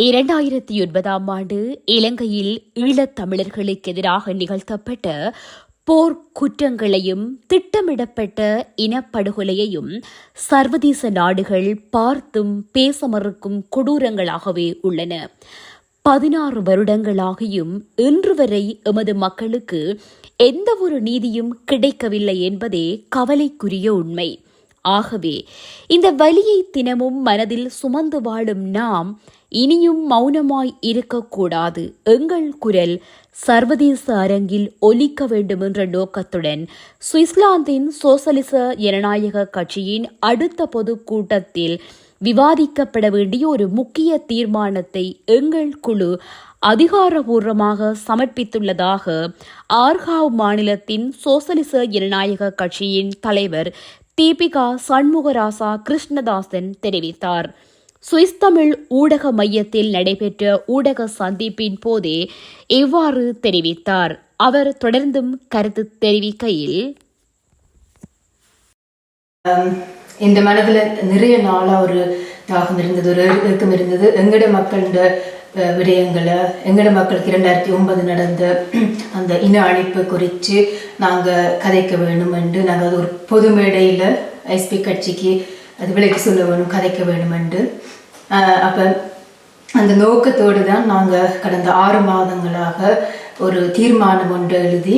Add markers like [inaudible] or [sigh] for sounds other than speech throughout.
இரண்டாயிரத்தி ஒன்பதாம் ஆண்டு இலங்கையில் ஈழத்தமிழர்களுக்கு எதிராக நிகழ்த்தப்பட்ட போர் குற்றங்களையும் திட்டமிடப்பட்ட இனப்படுகொலையையும் சர்வதேச நாடுகள் பார்த்தும் பேச மறுக்கும் கொடூரங்களாகவே உள்ளன. பதினாறு வருடங்களாகியும் இன்று வரை எமது மக்களுக்கு எந்த ஒரு நீதியும் கிடைக்கவில்லை என்பதே கவலைக்குரிய உண்மை. ஆகவே இந்த வலியை தினமும் மனதில் சுமந்து வாழும் நாம் இனியும் மௌனமாய் இருக்கக்கூடாது. எங்கள் குரல் சர்வதேச அரங்கில் ஒலிக்க வேண்டும் என்ற நோக்கத்துடன் சுவிட்சர்லாந்தின் சோசலிச ஜனநாயக கட்சியின் அடுத்த பொதுக்கூட்டத்தில் விவாதிக்கப்பட வேண்டிய ஒரு முக்கிய தீர்மானத்தை எங்கள் குழு அதிகாரபூர்வமாக சமர்ப்பித்துள்ளதாக ஆர்காவ் மாநிலத்தின் சோசலிச ஜனநாயக கட்சியின் தலைவர் தீபிகா சண்முகராசா கிருஷ்ணதாசன் தெரிவித்தார். சுவிஸ் தமிழ் ஊடக மையத்தில் நடைபெற்ற ஊடக சந்திப்பின் போதே இவ்வாறு தெரிவித்தார்? அவர் தொடர்ந்தும் கருத்து தெரிவிக்கையில் இந்த மனதில் நிறைய நாளாக ஒரு தாகம் இருந்தது ஒரு இறுக்கம் இருந்தது. எங்கட மக்களோட விடயங்களை எங்கட மக்களுக்கு இரண்டாயிரத்தி ஒன்பது நடந்த அந்த இன அழிப்பு குறித்து நாங்கள் கதைக்க வேணும் என்று நாங்கள் அது ஒரு பொது மேடையில் எஸ்பி கட்சிக்கு அது விலைக்கு சொல்ல வேணும் கதைக்க வேணும் என்று. அப்போ அந்த நோக்கத்தோடு தான் நாங்கள் கடந்த ஆறு மாதங்களாக ஒரு தீர்மானம் ஒன்று எழுதி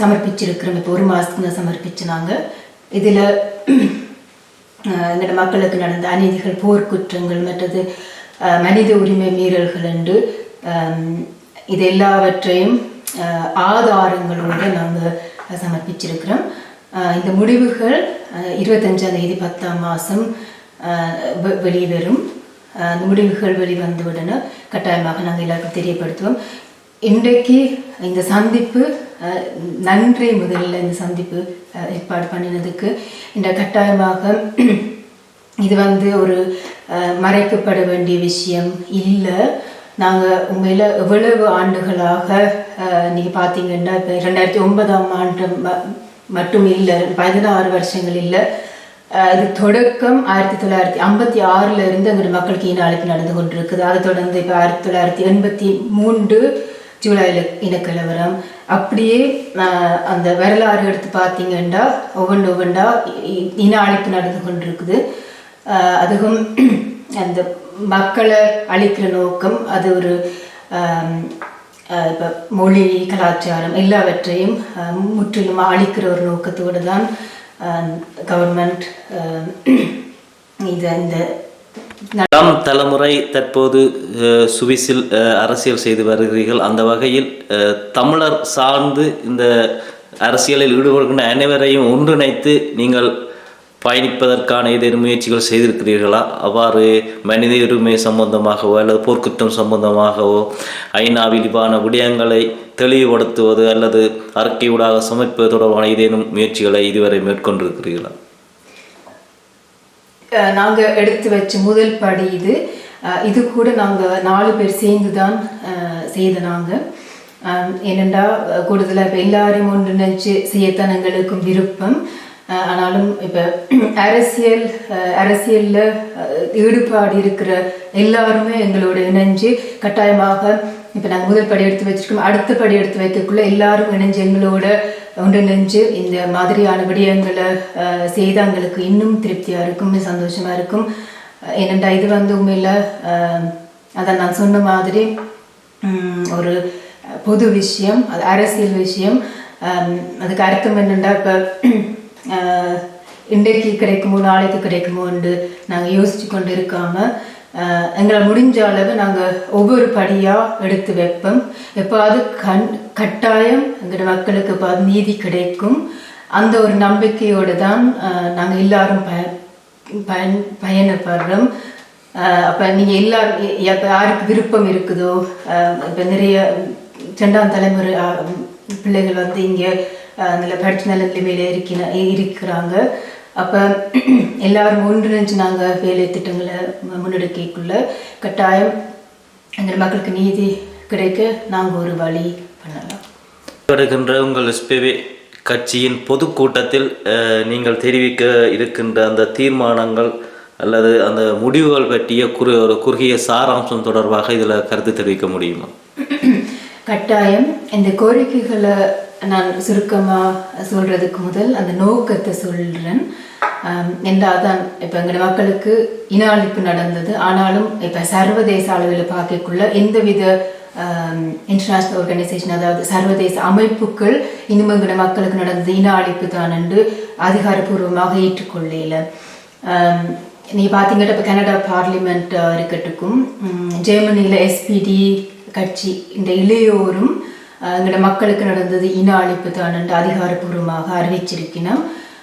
சமர்ப்பிச்சிருக்கிறோம். இப்போ ஒரு மாதத்துக்கு தான் சமர்ப்பிச்சினாங்க. இதில் எங்களோட மக்களுக்கு நடந்த அநீதிகள் போர்க்குற்றங்கள் மற்றது மனித உரிமை மீறல்கள் என்று இது எல்லாவற்றையும் ஆதாரங்களோடு நாங்கள் சமர்ப்பிச்சிருக்கிறோம். இந்த முடிவுகள் இருபத்தஞ்சாம் தேதி பத்தாம் மாதம் வெளிவரும். அந்த முடிவுகள் வெளிவந்தவுடனே கட்டாயமாக நாங்கள் எல்லாருக்கும் தெரியப்படுத்துவோம். இன்றைக்கு இந்த சந்திப்பு நன்றி முதலில் இந்த சந்திப்பு ஏற்பாடு பண்ணினதுக்கு. இந்த கட்டாயமாக [clears throat] இது வந்து ஒரு மறைக்கப்பட வேண்டிய விஷயம் இல்லை. நாங்கள் உண்மையில் எவ்வளவு ஆண்டுகளாக நீங்கள் பார்த்தீங்கன்னா இப்போ ரெண்டாயிரத்தி ஒன்பதாம் ஆண்டு மட்டும் இல்லை பதினாறு வருஷங்கள் இல்லை. இது தொடக்கம் ஆயிரத்தி தொள்ளாயிரத்தி ஐம்பத்தி ஆறுல இருந்து அங்கே மக்களுக்கு இன அழைப்பு நடந்து கொண்டிருக்குது. அதை தொடர்ந்து இப்போ ஆயிரத்தி தொள்ளாயிரத்தி எண்பத்தி மூன்று ஜூலையில் இனக்கலவரம் அப்படியே அந்த வரலாறு எடுத்து பார்த்தீங்கன்னா ஒவ்வொன்று ஒவ்வொன்றா இ- இன அழைப்பு நடந்து கொண்டிருக்குது. அதுவும் அந்த மக்களை அழிக்கிற நோக்கம் அது ஒரு இப்போ மொழி கலாச்சாரம் எல்லாவற்றையும் முற்றிலும் அழிக்கிற ஒரு நோக்கத்தோடு தான் கவர்மெண்ட் இதை இந்த இளம் தலைமுறை தற்போது சுவிசில் சுவிஸில் அரசியல் செய்து வருகிறீர்கள். அந்த வகையில் தமிழர் சார்ந்து இந்த அரசியலில் ஈடுபடுகின்ற அனைவரையும் ஒன்றிணைத்து நீங்கள் பயணிப்பதற்கான ஏதேனும் முயற்சிகள் செய்திருக்கிறீர்களா? அவ்வாறு மனித உரிமை சம்பந்தமாகவோ அல்லது போர்க்குற்றம் சம்பந்தமாகவோ ஐநா விரிவான விடயங்களை தெளிவுபடுத்துவது அல்லது அறிக்கையூடாக சமர்ப்பது தொடர்பான ஏதேனும் முயற்சிகளை இதுவரை மேற்கொண்டிருக்கிறீர்களா? அஹ் நாங்க எடுத்து வச்ச முதல் படி இது. அஹ் இது கூட நாங்க நாலு பேர் சேர்ந்து தான் அஹ் செய்த நாங்க. அஹ் ஏனென்றா அஹ் கூடுதலா இப்ப எல்லாரையும் ஒன்றிணைச்சு செய்யத்தான் எங்களுக்கும் விருப்பம். ஆனாலும் இப்போ அரசியல் அரசியலில் ஈடுபாடு இருக்கிற எல்லாருமே எங்களோட இணைஞ்சு கட்டாயமாக இப்போ நாங்கள் முதல் படி எடுத்து வச்சிருக்கோம். அடுத்த படி எடுத்து வைக்கக்குள்ள எல்லாரும் இணைஞ்சு எங்களோட ஒன்றிணைஞ்சு இந்த மாதிரியான விடயங்களை அஹ், செய்து எங்களுக்கு இன்னும் திருப்தியாக இருக்கும் சந்தோஷமாக இருக்கும். அஹ், ஏனென்றா இது வந்து உண்மையில் அதான் நான் சொன்ன மாதிரி ஒரு பொது விஷயம் அது அரசியல் விஷயம். அதுக்கு அர்த்தம் என்னென்னா இப்போ இன்றைக்கு கிடைக்குமோ நாளைக்கு கிடைக்குமோ என்று நாங்கள் யோசிச்சு கொண்டு இருக்காம எங்களை முடிஞ்ச அளவு நாங்கள் ஒவ்வொரு படியாக எடுத்து வைப்போம். எப்பாவது கண் கட்டாயம் எங்களோட மக்களுக்கு எப்பாவது நீதி கிடைக்கும். அந்த ஒரு நம்பிக்கையோடு தான் நாங்கள் எல்லாரும் பய பயன் பயணப்படுறோம் அப்போ அப்ப நீங்க எல்லாரும் யாருக்கு விருப்பம் இருக்குதோ அஹ், இப்ப நிறைய ரெண்டாம் தலைமுறை பிள்ளைகள் வந்து இங்க நல்ல படிச்சு நல்ல நிலைமையில இருக்கிற இருக்கிறாங்க. அப்ப எல்லாரும் ஒன்றிணைஞ்சு நாங்க வேலை திட்டங்களை முன்னெடுக்கக்குள்ள கட்டாயம் எங்கள் மக்களுக்கு நீதி கிடைக்க நாங்க ஒரு வழி பண்ணலாம். வருகின்ற உங்கள் எஸ்பிவி கட்சியின் பொதுக்கூட்டத்தில் நீங்கள் தெரிவிக்க இருக்கின்ற அந்த தீர்மானங்கள் அல்லது அந்த முடிவுகள் பற்றிய குறு ஒரு குறுகிய சாராம்சம் தொடர்பாக இதில் கருத்து தெரிவிக்க முடியுமா? கட்டாயம் இந்த கோரிக்கைகளை நான் சுருக்கமாக சொல்கிறதுக்கு முதல் அந்த நோக்கத்தை சொல்கிறேன் என்றால் தான் இப்போ எங்களோட மக்களுக்கு இன அழிப்பு நடந்தது. ஆனாலும் இப்போ சர்வதேச அளவில் பார்க்கக்குள்ள எந்தவித இன்டர்நேஷ்னல் ஆர்கனைசேஷன் அதாவது சர்வதேச அமைப்புகள் இன்னும் எங்களோட மக்களுக்கு நடந்தது இன அழிப்பு தான் என்று அதிகாரப்பூர்வமாக ஏற்றுக்கொள்ளையில் நீ பார்த்தீங்கன்னா இப்போ கனடா பார்லிமெண்ட் இருக்கட்டுக்கும் ஜெர்மனியில் எஸ்பிடி கட்சி இந்த இளையோரும் எங்களோட மக்களுக்கு நடந்தது இன அழிப்பு தான் என்று அதிகாரப்பூர்வமாக அறிவிச்சிருக்கணும்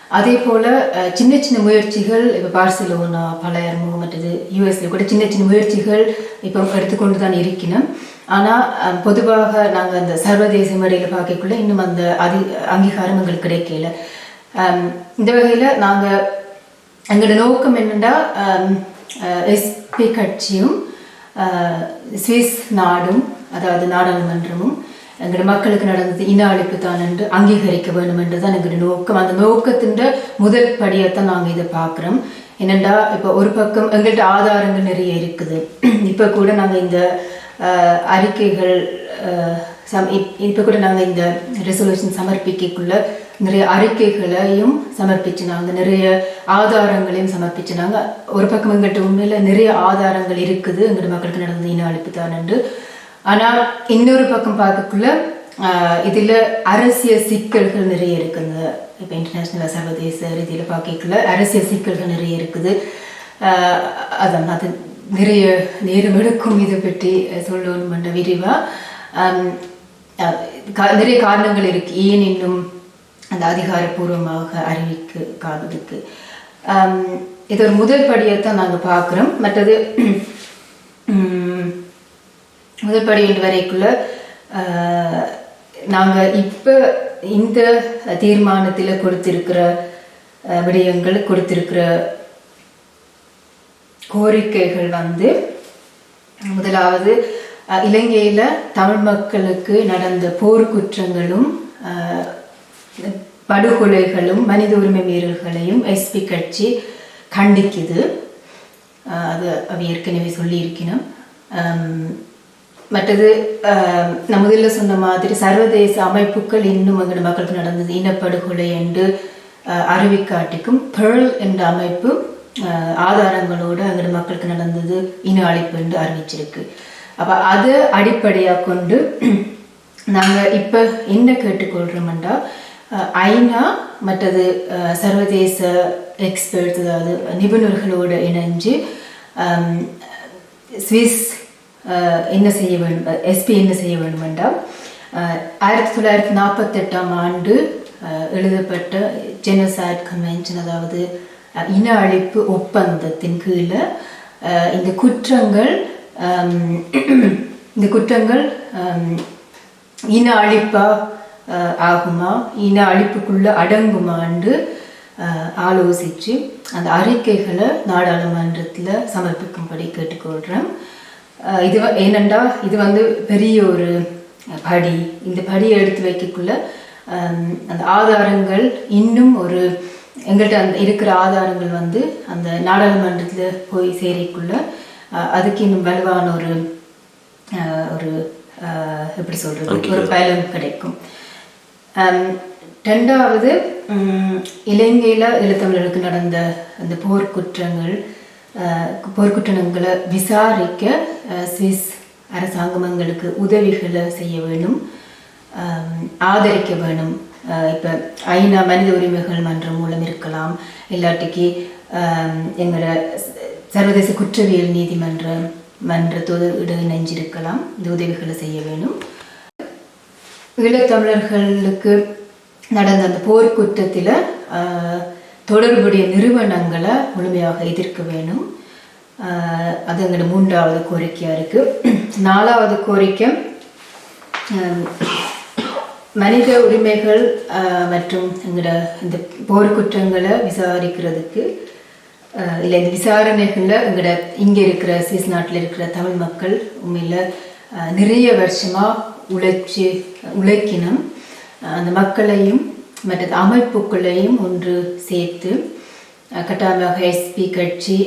அதே போல் சின்ன சின்ன முயற்சிகள் இப்போ பார்சிலோனா பலயர்மோ மற்றது யூஎஸ்ல கூட சின்ன சின்ன முயற்சிகள் இப்போ எடுத்துக்கொண்டு தான் இருக்கணும் ஆனால் பொதுவாக நாங்கள் அந்த சர்வதேச முறையில் பார்க்கக்குள்ள இன்னும் அந்த அதி அங்கீகாரம் எங்களுக்கு கிடைக்கல. இந்த வகையில் நாங்கள் எங்களோட நோக்கம் என்னென்னா எஸ்பி கட்சியும் சுவிஸ் நாடும் அதாவது நாடாளுமன்றமும் எங்களோட மக்களுக்கு நடந்தது இன அழிப்பு தான் என்று அங்கீகரிக்க வேண்டும் என்றுதான் எங்களோட நோக்கம். அந்த நோக்கத்தின் முதல் படியைத்தான் நாங்கள் இதை பார்க்குறோம். என்னெண்டா இப்போ ஒரு பக்கம் எங்கள்கிட்ட ஆதாரங்கள் நிறைய இருக்குது. இப்போ கூட நாங்கள் இந்த அறிக்கைகள் சம் இப்போ கூட நாங்கள் இந்த ரெசல்யூஷன் சமர்ப்பிக்கக்குள்ள நிறைய அறிக்கைகளையும் சமர்ப்பிச்சு நாங்கள் நிறைய ஆதாரங்களையும் சமர்ப்பிச்சு நாங்கள் ஒரு பக்கம் எங்கள்கிட்ட உண்மையில் நிறைய ஆதாரங்கள் இருக்குது. எங்கள்கிட்ட மக்களுக்கு நடந்த இன அழிப்பு தான் என்று. ஆனால் இன்னொரு பக்கம் பார்க்கக்குள்ள இதில் அரசியல் சிக்கல்கள் நிறைய இருக்குங்க இப்போ இன்டர்நேஷ்னல் சர்வதேச ரீதியில் பார்க்கக்குள்ள அரசியல் சிக்கல்கள் நிறைய இருக்குது. அதான் அது நிறைய நேரம் எடுக்கும் இதை பற்றி சொல்லணுமென்ற விரிவாக நிறைய காரணங்கள் இருக்கு. ஏன் இன்னும் அந்த அதிகாரப்பூர்வமாக அறிவிக்காததுக்கு ஆம், இது ஒரு முதல் படியை தான் நாங்கள் பார்க்குறோம். மற்றது முதல் படி வரைக்குள்ள நாங்கள் இப்போ இந்த தீர்மானத்தில் கொடுத்திருக்கிற விடயங்கள் கொடுத்திருக்கிற கோரிக்கைகள் வந்து முதலாவது இலங்கையில் தமிழ் மக்களுக்கு நடந்த போர் குற்றங்களும் படுகொலைகளும் மனித உரிமை மீறல்களையும் எஸ்பி கட்சி கண்டிக்குது. அது அவ ஏற்கனவே சொல்லியிருக்கணும். மற்றது நம்ம நான் முதல்ல சொன்ன மாதிரி சர்வதேச அமைப்புகள் இன்னும் எங்களோட மக்களுக்கு நடந்தது. இனப்படுகொலை என்று அறிவிக்காட்டிக்கும் பேர்ல் என்ற அமைப்பு ஆதாரங்களோடு எங்களோட மக்களுக்கு நடந்தது. இன அழைப்பு என்று அறிவிச்சிருக்கு. அப்போ அதை அடிப்படையாக கொண்டு நாங்கள் இப்போ என்ன கேட்டுக்கொள்கிறோம்டா ஐநா மற்றது சர்வதேச எக்ஸ்பர்ட்ஸ் அதாவது நிபுணர்களோடு இணைஞ்சு சுவிஸ் என்ன செய்ய வேண்டும் எஸ்பி என்ன செய்ய வேண்டும் என்றால் ஆயிரத்தி தொள்ளாயிரத்தி நாற்பத்தெட்டாம் ஆண்டு அஹ், எழுதப்பட்ட ஜெனசைட் கன்வென்ஷன் அதாவது இன அழிப்பு ஒப்பந்தத்தின் கீழே அஹ், இந்த குற்றங்கள் இந்த குற்றங்கள் இன அழிப்பா அஹ், ஆகுமா இன அழிப்புக்குள்ள அடங்குமான்னு ஆலோசித்து ஆலோசிச்சு அந்த அறிக்கைகளை நாடாளுமன்றத்தில் சமர்ப்பிக்கும்படி கேட்டுக்கொள்கிறேன் இது ஏனெண்டா இது வந்து பெரிய ஒரு படி. இந்த படியை எடுத்து வைக்கக்குள்ள அந்த ஆதாரங்கள் இன்னும் ஒரு எங்கள்கிட்ட அந்த இருக்கிற ஆதாரங்கள் வந்து அந்த நாடாளுமன்றத்தில் போய் சேரிக்குள்ள அதுக்கு இன்னும் வலுவான ஒரு அஹ், ஒரு அஹ், எப்படி சொல்றது? ஒரு பலன் கிடைக்கும். ரெண்டாவது உம், இலங்கையில ஈழத்தமிழருக்கு நடந்த அந்த போர்க்குற்றங்கள் போர்க்குற்றங்களை விசாரிக்க சுவிஸ் அரசாங்கம் எங்களுக்கு உதவிகளை செய்ய வேணும் ஆதரிக்க வேணும். இப்போ ஐநா மனித உரிமைகள் மன்றம் மூலம் இருக்கலாம். இல்லாட்டிக்கு எங்களோட சர்வதேச குற்றவியல் நீதிமன்றம் மன்றத்தோடு இணைஞ்சிருக்கலாம். இந்த உதவிகளை செய்ய வேணும். ஈழத்தமிழர்களுக்கு நடந்த அந்த போர்க்குற்றத்தில் தொடர்புடைய நிறுவனங்களை முழுமையாக எதிர்க்க வேணும். அது எங்களோட மூன்றாவது கோரிக்கையாக இருக்குது நாலாவது கோரிக்கை மனித உரிமைகள் மற்றும் எங்களோட இந்த போர்க்குற்றங்களை விசாரிக்கிறதுக்கு இல்லை இந்த விசாரணைகளில் எங்களோட இங்கே இருக்கிற சுவிஸ் நாட்டில் இருக்கிற தமிழ் மக்கள் உண்மையில் நிறைய வருஷமாக உழைச்சி உழைக்கினம் அந்த மக்களையும் மற்ற அமைப்புகளையும் ஒன்று சேர்த்து கட்டாயமாக எஸ்பி கட்சி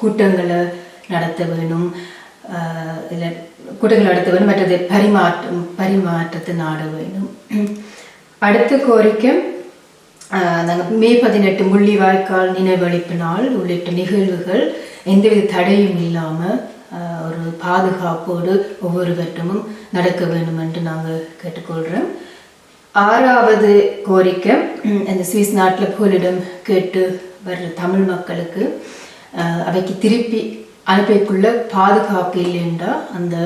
கூட்டங்களை நடத்த வேணும். இல்லை கூட்டங்கள் நடத்த வேணும் மற்றது பரிமாற்றம் பரிமாற்றத்தை நாட வேணும். அடுத்த கோரிக்கை நாங்கள் மே பதினெட்டு முள்ளிவாய்க்கால் நினைவழிப்பு நாள் உள்ளிட்ட நிகழ்வுகள் எந்தவித தடையும் இல்லாமல் ஒரு பாதுகாப்போடு ஒவ்வொரு கட்டமும் நடக்க வேண்டும் என்று நாங்கள் கேட்டுக்கொள்கிறோம் ஆறாவது கோரிக்கை இந்த சுவிஸ் நாட்டில் போலிடம் கேட்டு வர்ற தமிழ் மக்களுக்கு அவைக்கு திருப்பி அனுப்பிக்குள்ள பாதுகாப்பு இல்லைன்றா அந்த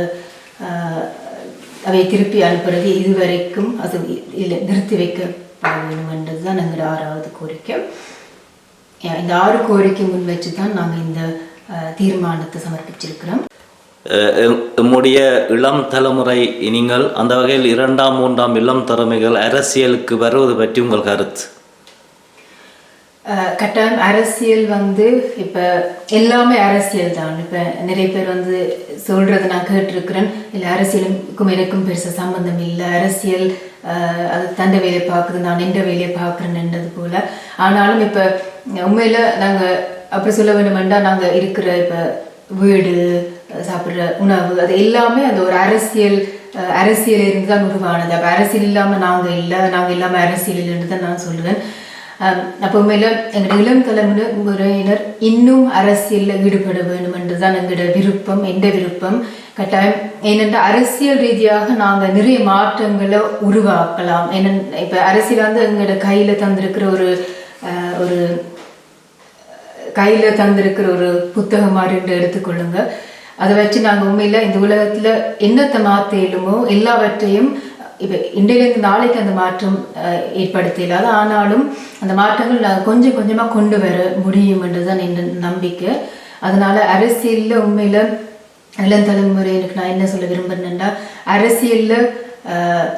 அவை திருப்பி அனுப்புறது இதுவரைக்கும் அது இல்லை நிறுத்தி வைக்கப்பட வேண்டும் என்றதுதான் எங்களோட ஆறாவது கோரிக்கை. இந்த ஆறு கோரிக்கை முன் வச்சு தான் நாங்கள் இந்த தீர்மானத்தை சமர்ப்பிச்சிருக்கிறோம். அஹ் இளம் தலைமுறை நீங்கள் அந்த வகையில் இரண்டாம் மூன்றாம் இளம் திறமைகள் அரசியலுக்கு வருவது பற்றி உங்கள் கருத்து? அஹ் கட்டாயம் அரசியல் வந்து இப்ப எல்லாமே அரசியல் தான். இப்போ நிறைய பேர் வந்து சொல்றதை நான் கேட்டிருக்கிறேன். இல்லை அரசியலுக்கும் எனக்கும் பெருசாக சம்பந்தம் இல்லை. அரசியல் அது தண்டை வேலையை பார்க்குது நான் நின்ற வேலையை பார்க்குறேன்ன்றது போல. ஆனாலும் இப்ப உண்மையில நாங்க அப்படி சொல்ல வேண்டுமெண்டா நாங்க இருக்கிற இப்ப வீடு சாப்பிடுற உணவு. அது எல்லாமே அந்த ஒரு அரசியல் அஹ், அரசியல் இருந்து தான் உருவானது. அப்போ அரசியல் இல்லாம நாங்க இல்லை நாங்க இல்லாமல் அரசியல் இருந்து தான் நான் சொல்லுவேன் அப்போ மேல எங்களோட இளம் தலைமுறையினர் இன்னும் அரசியலில் ஈடுபட வேண்டும் என்றுதான் எங்களோட விருப்பம் எந்த விருப்பம்? கட்டாயம் ஏனென்றால் அரசியல் ரீதியாக நாங்கள் நிறைய மாற்றங்களை உருவாக்கலாம். ஏன்னா இப்போ அரசியல் வந்து எங்களோட கையில் தந்திருக்கிற ஒரு அஹ், ஒரு கையில் தந்திருக்கிற ஒரு புத்தகம் மாதிரி எடுத்துக்கொள்ளுங்க. அதை வச்சு நாங்கள் உண்மையில இந்த உலகத்தில் என்னத்தை மாற்ற இயலுமோ எல்லாவற்றையும் இப்போ இன்றையிலேருந்து நாளைக்கு அந்த மாற்றம் அஹ், ஏற்படுத்த ஆனாலும் அந்த மாற்றங்கள் நாங்கள் கொஞ்சம் கொஞ்சமாக கொண்டு வர முடியும் என்றுதான் என் நம்பிக்கை. அதனால அரசியலில் உண்மையில் இளம் எனக்கு நான் என்ன சொல்ல விரும்புறேன்னா அரசியலில்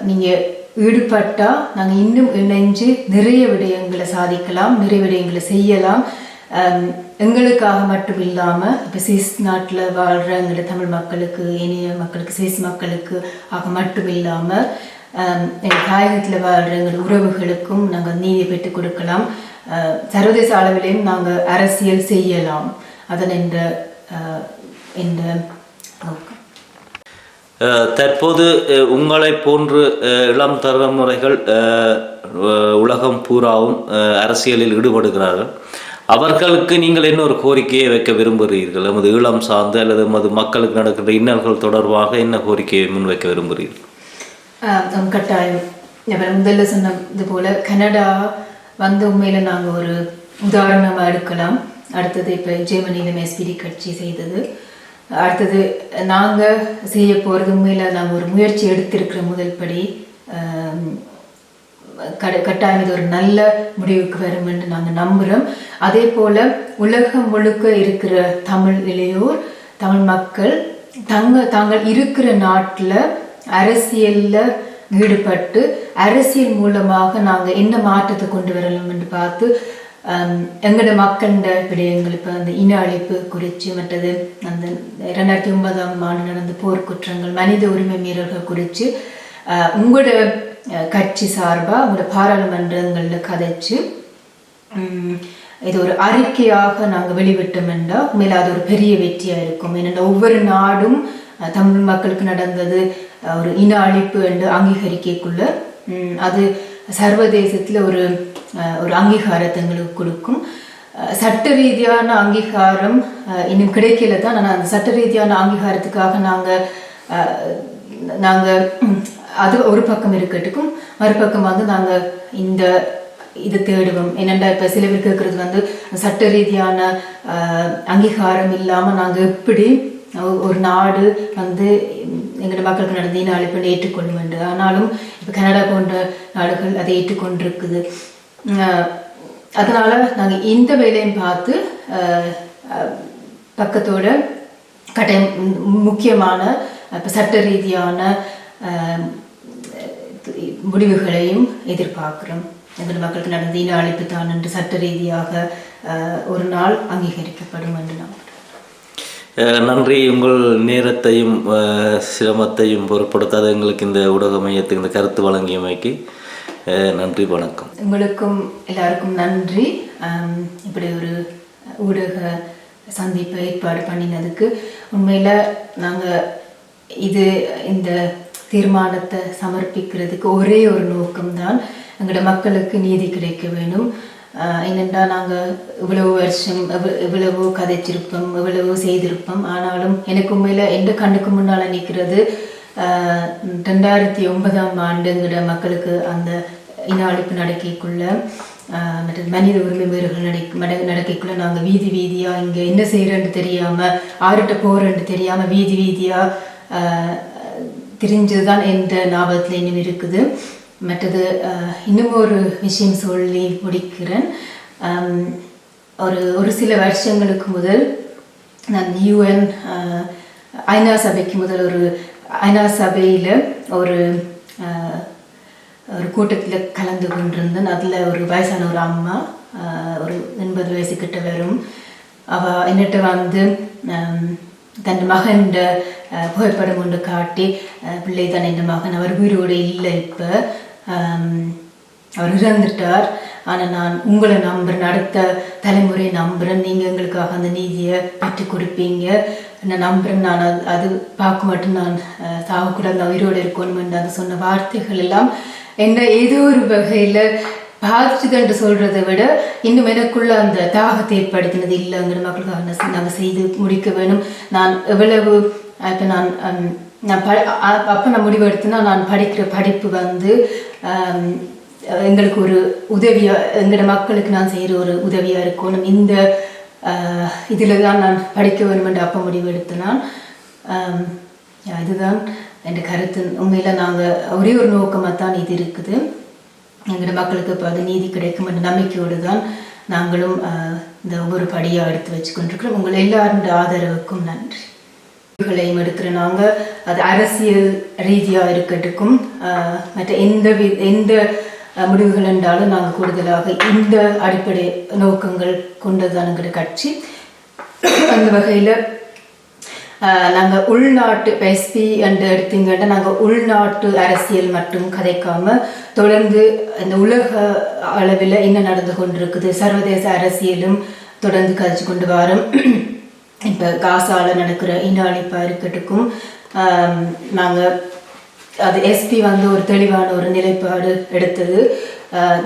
நீங்கள் ஈடுபட்டால் நாங்கள் இன்னும் இணைஞ்சு நிறைய விடயங்களை சாதிக்கலாம் நிறைய விடயங்களை செய்யலாம். Um, எங்களுக்காக மட்டும் இல்லாமல் இப்போ சீஸ் நாட்டில் வாழ்கிற எங்களோட தமிழ் மக்களுக்கு இனிய மக்களுக்கு சீஸ் மக்களுக்கு ஆக மட்டும் இல்லாமல் um, எங்கள் தாயகத்தில் வாழ்கிற எங்கள் உறவுகளுக்கும் நாங்கள் நீதி பெற்றுக் கொடுக்கலாம். Uh, சர்வதேச அளவிலையும் நாங்கள் அரசியல் செய்யலாம். அதன் என்ற என்ற uh, uh, தற்போது உங்களை போன்று இளம் தலைமுறைகள் உலகம் பூராவும் அரசியலில் ஈடுபடுகிறார்கள். அவர்களுக்கு நீங்கள் என்ன ஒரு கோரிக்கையை வைக்க விரும்புகிறீர்கள்? எமது ஈழம் சார்ந்து அல்லது எமது மக்களுக்கு நடக்கின்ற இன்னல்கள் தொடர்பாக என்ன கோரிக்கையை முன்வைக்க விரும்புகிறீர்கள்? கட்டாயம். இப்போ முதல்ல சொன்னது போல கனடா வந்து உண்மையில் நாங்கள் ஒரு உதாரணமாக எடுக்கலாம். அடுத்தது இப்போ ஜெர்மனியிலும் எஸ்பிடி கட்சி செய்தது. அடுத்தது நாங்கள் செய்ய போகிறது உண்மையில் நாங்கள் ஒரு முயற்சி எடுத்திருக்கிற முதல் படி கட்டாயம் இது ஒரு நல்ல முடிவுக்கு வரும் என்று நாங்கள் நம்புகிறோம் அதே போல உலகம் முழுக்க இருக்கிற தமிழ் இளையோர் தமிழ் மக்கள் தங்க தாங்கள் இருக்கிற நாட்டில் அரசியலில் ஈடுபட்டு அரசியல் மூலமாக நாங்கள் என்ன மாற்றத்தை கொண்டு வரலாம் என்று பார்த்து எங்களோட மக்களோட விடயங்கள் இப்போ அந்த இன அழிப்பு குறித்து மற்றது அந்த ரெண்டாயிரத்தி ஒன்பதாம் ஆண்டு நடந்த போர்க்குற்றங்கள் மனித உரிமை மீறல்கள் குறித்து உங்களோட கட்சி சார்பாக உங்களோட பாராளுமன்றங்களில் கதைச்சு இது ஒரு அறிக்கையாக நாங்கள் வெளிவிட்டோம் என்றால் மேலே அது ஒரு பெரிய வெற்றியாக இருக்கும். ஏனென்றால் ஒவ்வொரு நாடும் தமிழ் மக்களுக்கு நடந்தது ஒரு இன அழிப்பு என்று அங்கீகரிக்கக்குள்ள அது சர்வதேசத்தில் ஒரு ஒரு அங்கீகாரத்தை எங்களுக்கு கொடுக்கும். சட்ட ரீதியான அங்கீகாரம் இன்னும் கிடைக்கல தான். ஆனால் அந்த சட்ட ரீதியான அங்கீகாரத்துக்காக நாங்கள் நாங்கள் அது ஒரு பக்கம் இருக்கட்டுக்கும் மறுபக்கம் வந்து நாங்கள் இந்த இது தேடுவோம். என்னென்னா இப்போ சில பேர் கேட்குறது வந்து சட்ட ரீதியான அங்கீகாரம் இல்லாமல் நாங்கள் எப்படி ஒரு நாடு வந்து எங்களோட மக்களுக்கு நடந்த இன அழிப்பை ஏற்றுக்கொள்ள வேண்டும் ஆனாலும் இப்போ கனடா போன்ற நாடுகள் அதை ஏற்றுக்கொண்டிருக்குது. ஆஹ், அதனால நாங்கள் இந்த வேலையும் பார்த்து பக்கத்தோட கட்டாயம் முக்கியமான இப்போ சட்ட ரீதியான முடிவுகளையும் எதிர்பார்க்கிறோம். எங்கள் மக்களுக்கு நடந்த இன அழிப்பு தான் என்று சட்ட ரீதியாக ஒரு நாள் அங்கீகரிக்கப்படும் என்று அஹ் நன்றி. உங்கள் நேரத்தையும் சிரமத்தையும் பொருட்படுத்தாத எங்களுக்கு இந்த ஊடக மையத்துக்கு இந்த கருத்து வழங்கியமைக்கு நன்றி வணக்கம். உங்களுக்கும் எல்லாருக்கும் நன்றி. இப்படி ஒரு ஊடக சந்திப்பை ஏற்பாடு பண்ணினதுக்கு உண்மையில் நாங்கள் இது இந்த தீர்மானத்தை சமர்ப்பிக்கிறதுக்கு ஒரே ஒரு நோக்கம்தான் எங்களோட மக்களுக்கு நீதி கிடைக்க வேணும். என்னென்றா நாங்கள் இவ்வளவு வருஷம் இவ்வ- இவ்வளவு கதைச்சிருப்போம் இவ்வளவு செய்திருப்போம். ஆனாலும் எனக்கு உண்மையில் எந்த கண்ணுக்கு முன்னால் நிற்கிறது ரெண்டாயிரத்தி ஒன்பதாம் ஆண்டுங்கிற மக்களுக்கு அந்த இன அழிப்பு நடக்கைக்குள்ள மற்ற மனித உரிமை மீறல்கள் நடை நடக்கைக்குள்ள நாங்கள் வீதி வீதியாக இங்கே என்ன செய்கிறோன்னு தெரியாமல் ஆறுகிட்ட போகிறேன்னு தெரியாமல் வீதி வீதியாக திரிஞ்சதுதான் என்ற ஞாபகத்தில் இன்னும் இருக்குது. மற்றது இன்னும் ஒரு விஷயம் சொல்லி முடிக்கிறேன். ஒரு ஒரு சில வருஷங்களுக்கு முதல் நான் யூஎன் ஐநா சபைக்கு முதல் ஒரு ஐநா சபையில் ஒரு ஒரு கூட்டத்தில் கலந்து கொண்டிருந்தேன். அதில் ஒரு வயசான ஒரு அம்மா ஒரு எண்பது வயசு கிட்ட வரும். அவ என்னட்ட வந்து தன் மகன் புகைப்படம் ஒன்று காட்டி பிள்ளை தான் என் மகன் அவர் உயிரோடு இல்லை இப்போ. அவர் இறந்துட்டார். ஆனால் நான் உங்களை நம்புறேன். அடுத்த தலைமுறை நம்புறேன். நீங்கள் எங்களுக்காக அந்த நீதியை பெற்று கொடுப்பீங்க. நான் நம்புறேன் நான். அது பார்க்க மட்டும் நான் அஹ், சாகக்கூடாது. உயிரோடு இருக்கணும் என்று அது சொன்ன வார்த்தைகள் எல்லாம் என்ன ஏதோ ஒரு வகையில் பாதிச்சுது என்று சொல்றதை விட இன்னும் எனக்குள்ள அந்த தாகத்தை ஏற்படுத்தினது இல்லைங்கிற மக்களுக்காக நாங்கள் செய்து முடிக்க வேணும். நான் எவ்வளவு இப்போ நான் நான் ப அப்போ நான் முடிவு எடுத்தேன்னா நான் படிக்கிற படிப்பு வந்து எங்களுக்கு ஒரு உதவியாக எங்களோட மக்களுக்கு நான் செய்கிற ஒரு உதவியாக இருக்கணும். இந்த இதில் தான் நான் படிக்க வேணும் என்று அப்போ முடிவு இதுதான் என் கருத்து. உண்மையில் நாங்கள் ஒரே ஒரு நோக்கமாக தான் இது இருக்குது. எங்களோட மக்களுக்கு இப்போ அது நீதி கிடைக்கும் என்ற நம்பிக்கையோடு தான் நாங்களும் இந்த ஒவ்வொரு படியாக எடுத்து வச்சு கொண்டிருக்கிறோம் உங்கள் எல்லாருடைய ஆதரவுக்கும் நன்றி. முடிவுகளையும் எடுக்கிற நாங்கள் அது அரசியல் ரீதியாக இருக்கட்டுக்கும் மற்ற எந்த வி எந்த முடிவுகள் என்றாலும் நாங்கள் கூடுதலாக இந்த அடிப்படை நோக்கங்கள் கொண்டதானுங்கிற கட்சி. அந்த வகையில் நாங்கள் உள்நாட்டு எஸ்பி என்று எடுத்தீங்கன்னா நாங்கள் உள்நாட்டு அரசியல் மட்டும் கதைக்காமல் தொடர்ந்து இந்த உலக அளவில் என்ன நடந்து கொண்டிருக்குது சர்வதேச அரசியலும் தொடர்ந்து கதைச்சு கொண்டு வரோம். இப்போ காசாவில் நடக்கிற இன இருக்கட்டுக்கும் நாங்கள் அது எஸ்பி வந்து ஒரு தெளிவான ஒரு நிலைப்பாடு எடுத்தது.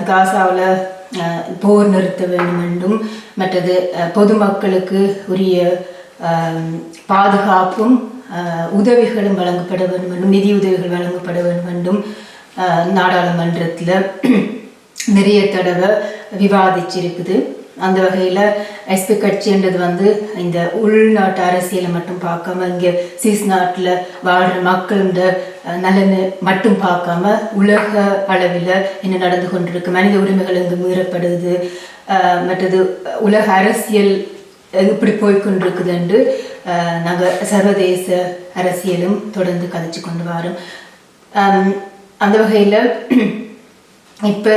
காசாவில் போர் நிறுத்த வேண்டும் என்றும் மற்றது பொதுமக்களுக்கு உரிய பாதுகாப்பும் உதவிகளும் வழங்கப்பட வேண்டும் என்றும் நிதி உதவிகள் வழங்கப்பட வேண்டும் நாடாளுமன்றத்தில் [clears throat] நிறைய தடவை விவாதிச்சிருக்குது. அந்த வகையில் எஸ்பி கட்சின்றது வந்து இந்த உள்நாட்டு அரசியலை மட்டும் பார்க்காம இங்கே சீஸ் நாட்டில் வாழ்கிற மக்களோட நலனை மட்டும் பார்க்காம உலக அளவில் என்ன நடந்து கொண்டிருக்கு மனித உரிமைகள் இங்கு மீறப்படுது மற்றது உலக அரசியல் இப்படி போய்கொண்டிருக்குது என்று நாங்கள் சர்வதேச அரசியலும் தொடர்ந்து கதைச்சு கொண்டு வரோம். அந்த வகையில் இப்போ